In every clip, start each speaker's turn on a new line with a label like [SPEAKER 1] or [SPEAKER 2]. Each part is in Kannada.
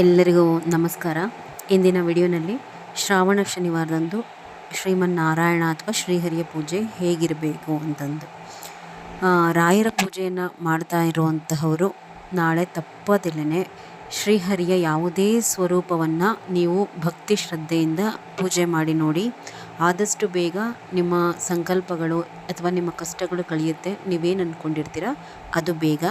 [SPEAKER 1] ಎಲ್ಲರಿಗೂ ನಮಸ್ಕಾರ. ಇಂದಿನ ವಿಡಿಯೋನಲ್ಲಿ ಶ್ರಾವಣ ಶನಿವಾರದಂದು ಶ್ರೀಮನ್ನಾರಾಯಣ ಅಥವಾ ಶ್ರೀಹರಿಯ ಪೂಜೆ ಹೇಗಿರಬೇಕು ಅಂತಂದು. ರಾಯರ ಪೂಜೆಯನ್ನು ಮಾಡ್ತಾ ಇರುವಂತಹವರು ನಾಳೆ ತಪ್ಪದಿಲ್ಲೇ ಶ್ರೀಹರಿಯ ಯಾವುದೇ ಸ್ವರೂಪವನ್ನು ನೀವು ಭಕ್ತಿ ಶ್ರದ್ಧೆಯಿಂದ ಪೂಜೆ ಮಾಡಿ ನೋಡಿ, ಆದಷ್ಟು ಬೇಗ ನಿಮ್ಮ ಸಂಕಲ್ಪಗಳು ಅಥವಾ ನಿಮ್ಮ ಕಷ್ಟಗಳು ಕಳೆಯುತ್ತೆ, ನೀವೇನು ಅಂದ್ಕೊಂಡಿರ್ತೀರ ಅದು ಬೇಗ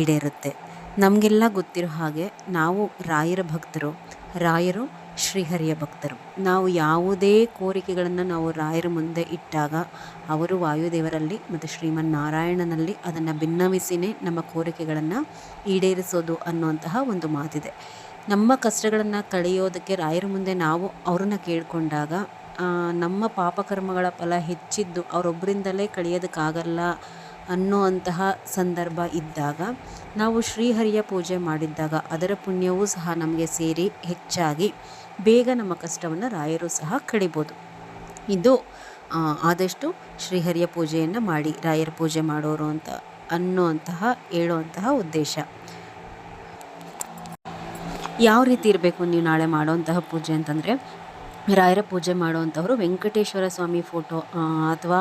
[SPEAKER 1] ಈಡೇರುತ್ತೆ. ನಮಗೆಲ್ಲ ಗೊತ್ತಿರೋ ಹಾಗೆ ನಾವು ರಾಯರ ಭಕ್ತರು, ರಾಯರು ಶ್ರೀಹರಿಯ ಭಕ್ತರು. ನಾವು ಯಾವುದೇ ಕೋರಿಕೆಗಳನ್ನು ನಾವು ರಾಯರ ಮುಂದೆ ಇಟ್ಟಾಗ ಅವರು ವಾಯುದೇವರಲ್ಲಿ ಮತ್ತು ಶ್ರೀಮನ್ನಾರಾಯಣನಲ್ಲಿ ಅದನ್ನು ಭಿನ್ನವಿಸಿನೇ ನಮ್ಮ ಕೋರಿಕೆಗಳನ್ನು ಈಡೇರಿಸೋದು ಅನ್ನುವಂತಹ ಒಂದು ಮಾತಿದೆ. ನಮ್ಮ ಕಷ್ಟಗಳನ್ನು ಕಳೆಯೋದಕ್ಕೆ ರಾಯರ ಮುಂದೆ ನಾವು ಅವ್ರನ್ನ ಕೇಳಿಕೊಂಡಾಗ ನಮ್ಮ ಪಾಪಕರ್ಮಗಳ ಫಲ ಹೆಚ್ಚಿದ್ದು ಅವರೊಬ್ಬರಿಂದಲೇ ಕಳೆಯೋದಕ್ಕಾಗಲ್ಲ ಅನ್ನುವಂತಹ ಸಂದರ್ಭ ಇದ್ದಾಗ ನಾವು ಶ್ರೀಹರಿಯ ಪೂಜೆ ಮಾಡಿದ್ದಾಗ ಅದರ ಪುಣ್ಯವೂ ಸಹ ನಮಗೆ ಸೇರಿ ಹೆಚ್ಚಾಗಿ ಬೇಗ ನಮ್ಮ ಕಷ್ಟವನ್ನು ರಾಯರು ಸಹ ಕಡಿಬೋದು. ಇದು ಆದಷ್ಟು ಶ್ರೀಹರಿಯ ಪೂಜೆಯನ್ನು ಮಾಡಿ, ರಾಯರ ಪೂಜೆ ಮಾಡೋರು ಅಂತ ಅನ್ನುವಂತಹ, ಹೇಳುವಂತಹ ಉದ್ದೇಶ. ಯಾವ ರೀತಿ ಇರಬೇಕು ನೀವು ನಾಳೆ ಮಾಡೋವಂತಹ ಪೂಜೆ ಅಂತಂದರೆ, ರಾಯರ ಪೂಜೆ ಮಾಡುವಂಥವ್ರು ವೆಂಕಟೇಶ್ವರ ಸ್ವಾಮಿ ಫೋಟೋ ಅಥವಾ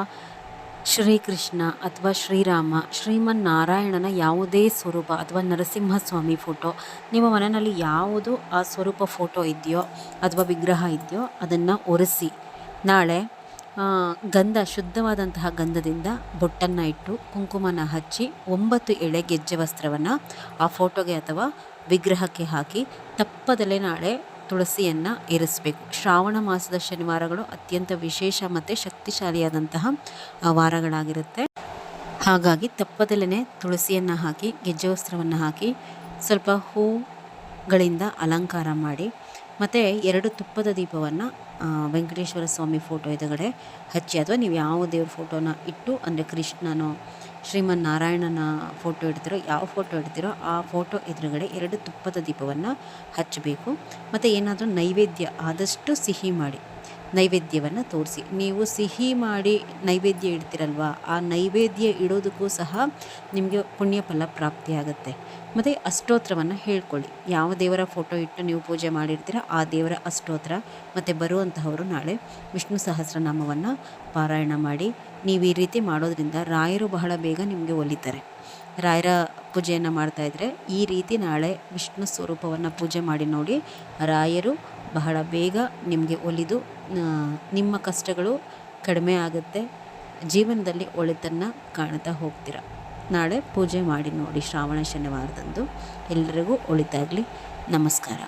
[SPEAKER 1] ಶ್ರೀಕೃಷ್ಣ ಅಥವಾ ಶ್ರೀರಾಮ, ಶ್ರೀಮನ್ನಾರಾಯಣನ ಯಾವುದೇ ಸ್ವರೂಪ ಅಥವಾ ನರಸಿಂಹಸ್ವಾಮಿ ಫೋಟೋ, ನಿಮ್ಮ ಮನೆಯಲ್ಲಿ ಯಾವುದು ಆ ಸ್ವರೂಪ ಫೋಟೋ ಇದೆಯೋ ಅಥವಾ ವಿಗ್ರಹ ಇದೆಯೋ ಅದನ್ನು ಒರೆಸಿ. ನಾಳೆ ಗಂಧ, ಶುದ್ಧವಾದಂತಹ ಗಂಧದಿಂದ ಬೊಟ್ಟನ್ನು ಇಟ್ಟು ಕುಂಕುಮನ ಹಚ್ಚಿ ಒಂಬತ್ತು ಎಳೆ ಗೆಜ್ಜೆ ವಸ್ತ್ರವನ್ನು ಆ ಫೋಟೋಗೆ ಅಥವಾ ವಿಗ್ರಹಕ್ಕೆ ಹಾಕಿ, ತಪ್ಪದಲ್ಲೇ ನಾಳೆ ತುಳಸಿಯನ್ನು ಇರಿಸಬೇಕು. ಶ್ರಾವಣ ಮಾಸದ ಶನಿವಾರಗಳು ಅತ್ಯಂತ ವಿಶೇಷ ಮತ್ತು ಶಕ್ತಿಶಾಲಿಯಾದಂತಹ ವಾರಗಳಾಗಿರುತ್ತೆ. ಹಾಗಾಗಿ ತಪ್ಪದಲ್ಲೇ ತುಳಸಿಯನ್ನು ಹಾಕಿ ಗೆಜ್ಜೆ ವಸ್ತ್ರವನ್ನು ಹಾಕಿ, ಸ್ವಲ್ಪ ಹೂಗಳಿಂದ ಅಲಂಕಾರ ಮಾಡಿ, ಮತ್ತು ಎರಡು ತುಪ್ಪದ ದೀಪವನ್ನು ವೆಂಕಟೇಶ್ವರ ಸ್ವಾಮಿ ಫೋಟೋ ಎದುರುಗಡೆ ಹಚ್ಚಿ, ಅಥವಾ ನೀವು ಯಾವ ದೇವ್ರ ಫೋಟೋನ ಇಟ್ಟು, ಅಂದರೆ ಕೃಷ್ಣನೋ ಶ್ರೀಮನ್ನಾರಾಯಣನ ಫೋಟೋ ಇಡ್ತೀರೋ, ಯಾವ ಫೋಟೋ ಇಡ್ತೀರೋ ಆ ಫೋಟೋ ಎದುರುಗಡೆ ಎರಡು ತುಪ್ಪದ ದೀಪವನ್ನು ಹಚ್ಚಬೇಕು. ಮತ್ತು ಏನಾದರೂ ನೈವೇದ್ಯ ಆದಷ್ಟು ಸಿಹಿ ಮಾಡಿ. ನೈವೇದ್ಯವನ್ನು ತೋರಿಸಿ. ನೀವು ಸಿಹಿ ಮಾಡಿ ನೈವೇದ್ಯ ಇಡ್ತೀರಲ್ವಾ, ಆ ನೈವೇದ್ಯ ಇಡೋದಕ್ಕೂ ಸಹ ನಿಮಗೆ ಪುಣ್ಯ ಫಲ ಪ್ರಾಪ್ತಿಯಾಗುತ್ತೆ ಮತ್ತು ಅಷ್ಟೋತ್ರವನ್ನು ಹೇಳ್ಕೊಳ್ಳಿ. ಯಾವ ದೇವರ ಫೋಟೋ ಇಟ್ಟು ನೀವು ಪೂಜೆ ಮಾಡಿರ್ತೀರ, ಆ ದೇವರ ಅಷ್ಟೋತ್ರ. ಮತ್ತು ಬರುವಂತಹವರು ನಾಳೆ ವಿಷ್ಣು ಸಹಸ್ರನಾಮವನ್ನು ಪಾರಾಯಣ ಮಾಡಿ, ನೀವು ಈ ರೀತಿ ಮಾಡೋದ್ರಿಂದ ರಾಯರು ಬಹಳ ಬೇಗ ನಿಮಗೆ ಒಲಿತಾರೆ. ರಾಯರ ಪೂಜೆಯನ್ನು ಮಾಡ್ತಾಯಿದ್ರೆ ಈ ರೀತಿ ನಾಳೆ ವಿಷ್ಣು ಸ್ವರೂಪವನ್ನು ಪೂಜೆ ಮಾಡಿ ನೋಡಿ, ರಾಯರು ಬಹಳ ಬೇಗ ನಿಮಗೆ ಒಲಿದು ನಿಮ್ಮ ಕಷ್ಟಗಳು ಕಡಿಮೆ ಆಗುತ್ತೆ. ಜೀವನದಲ್ಲಿ ಒಳಿತನ್ನು ಕಾಣ್ತಾ ಹೋಗ್ತೀರ? ನಾಳೆ ಪೂಜೆ ಮಾಡಿ ನೋಡಿ ಶ್ರಾವಣ ಶನಿವಾರದಂದು ಎಲ್ಲರಿಗೂ ಒಳಿತಾಗಲಿ. ನಮಸ್ಕಾರ.